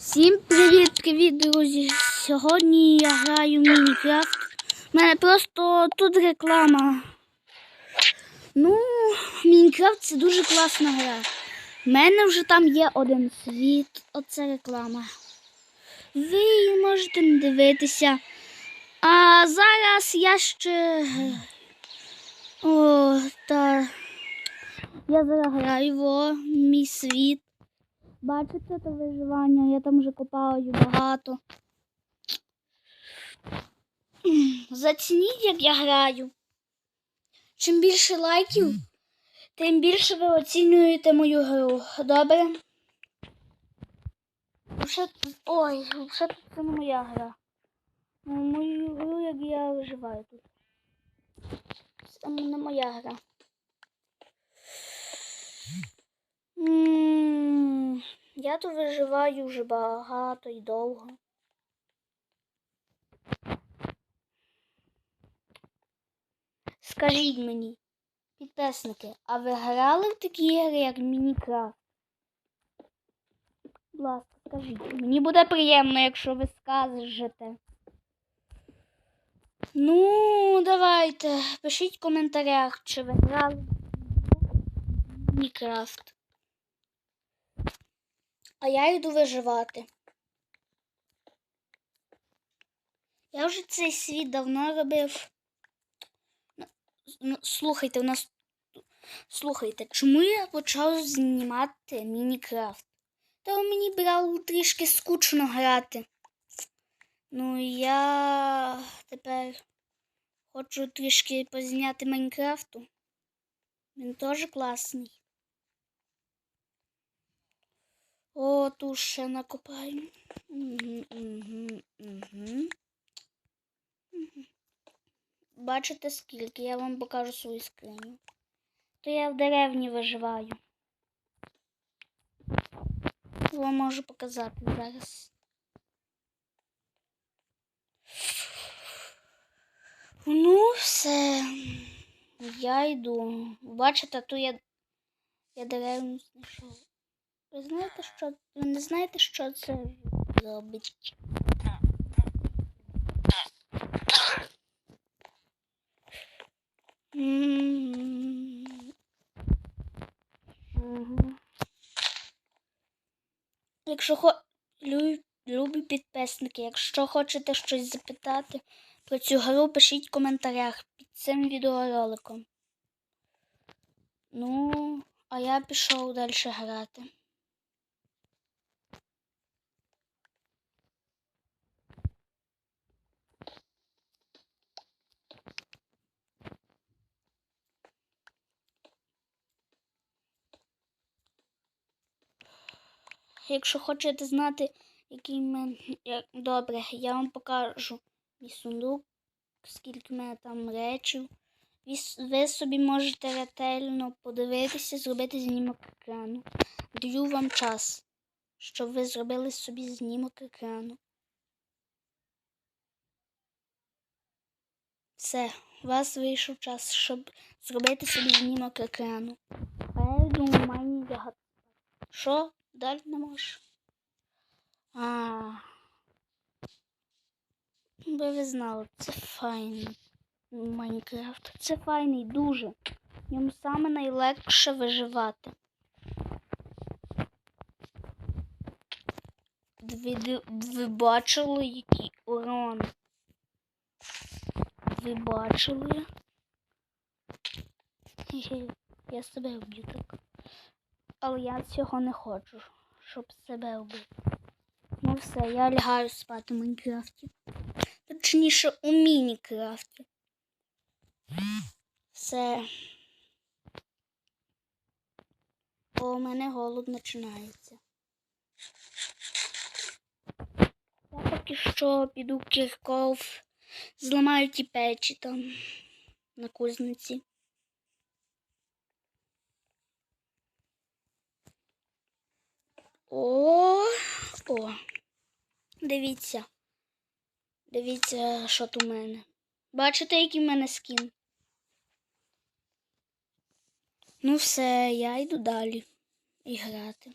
Всім привіт-привіт, друзі! Сьогодні я граю в Мінecraft. У мене просто тут реклама. Ну, Мінecraft це дуже класна гра. У мене вже там є один світ. Оце реклама. Ви її можете не дивитися. А зараз я ще. О, та. Я зараз граю во мій світ. Бачите це виживання? Я там вже копаю багато. Зацініть, як я граю. Чим більше лайків, тим більше ви оцінюєте мою гру. Добре? Вже... Ой, вже це не моя гра. Ну, Мою гру, як я виживаю тут. Це не моя гра. Я тут виживаю вже багато і довго. Скажіть мені, підписники, а ви грали в такі ігри, як Мінікрафт? Будь ласка, скажіть. Мені буде приємно, якщо ви скажете. Ну, давайте, пишіть в коментарях, чи ви грали в Мінікрафт. А я йду виживати. Я вже цей світ давно робив. Ну, Ну, слухайте, у нас. Слухайте, чому я почав знімати Мінікрафт? Та мені брало трішки скучно грати. Ну, я тепер хочу трішки позняти Майнкрафту. Він теж класний. О, тут ще накопаємо. Угу, угу. Бачите, скільки? Я вам покажу свою скриню. То я в деревні виживаю. Вам можу показати зараз. Ну, все. Я йду. Бачите, тут я, я деревню знайшов. Ви знаєте, що ви не знаєте, що це робить? Якщо хо... лю- любі підписники, якщо хочете щось запитати про цю гру, пишіть в коментарях під цим відеороликом. Ну, а я пішов далі грати. Якщо хочете знати, який мен... добре, я вам покажу мій сундук, скільки мене там речів. Ви, собі можете ретельно подивитися, зробити знімок екрану. Даю вам час, щоб ви зробили собі знімок екрану. Все, у вас вийшов час, щоб зробити собі знімок екрану. А я в Майнкрафт. Що? Далі не можеш? А. Би ви знали, це файний Майнкрафт. Це файний дуже. В ньому саме найлегше виживати. Ви, ви бачили, який урон? Ви бачили? Я себе вб'ю так. Але я цього не хочу, щоб себе вбити. Ну все, я лягаю спати в Майнкрафті. Точніше, у Мінікрафті. Все. О, у мене голод починається. Я поки що піду в Кірков, зламаю ті печі там на кузниці. О, о. Дивіться. Дивіться, що тут у мене. Бачите, який в мене скін? Ну, все, я йду далі і грати.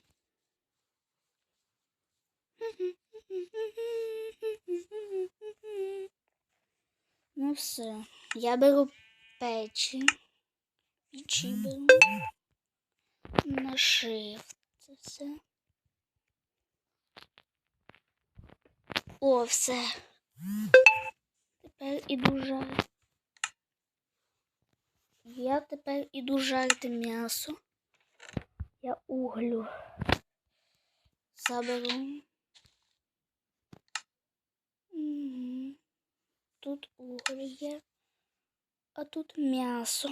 Ну все, я беру печі. Печі беру. На shift це все. О, все. Тепер іду жарити. Я тепер іду жарити м'ясо. Я углю заберу. Тут уголь є, а тут м'ясо.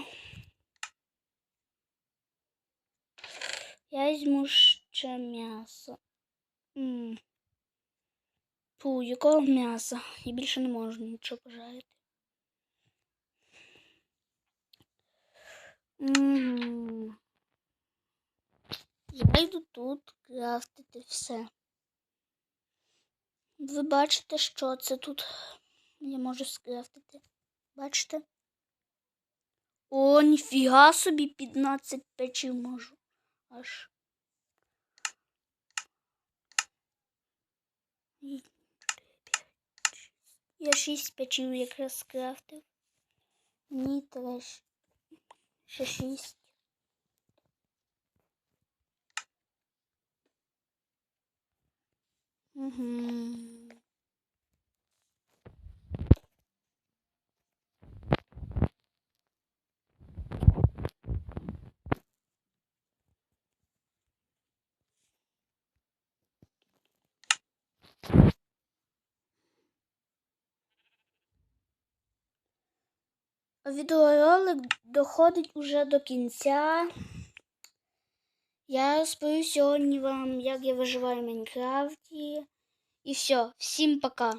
Я візьму ще м'ясо. Фу, якого м'яса? Я більше не можу нічого пожарити. Я йду тут крафтити все. Ви бачите, що це тут я можу скрафтити. Бачите? О, ніфіга собі 15 печів можу. Аж. І чотири, п'ять, шість. Я шість печів якраз скрафтив. Мені треба ще шість. Угу. Відеоролик доходить уже до кінця. Я розповів сьогодні вам, як я виживаю в Майнкрафті. І все, всім пока.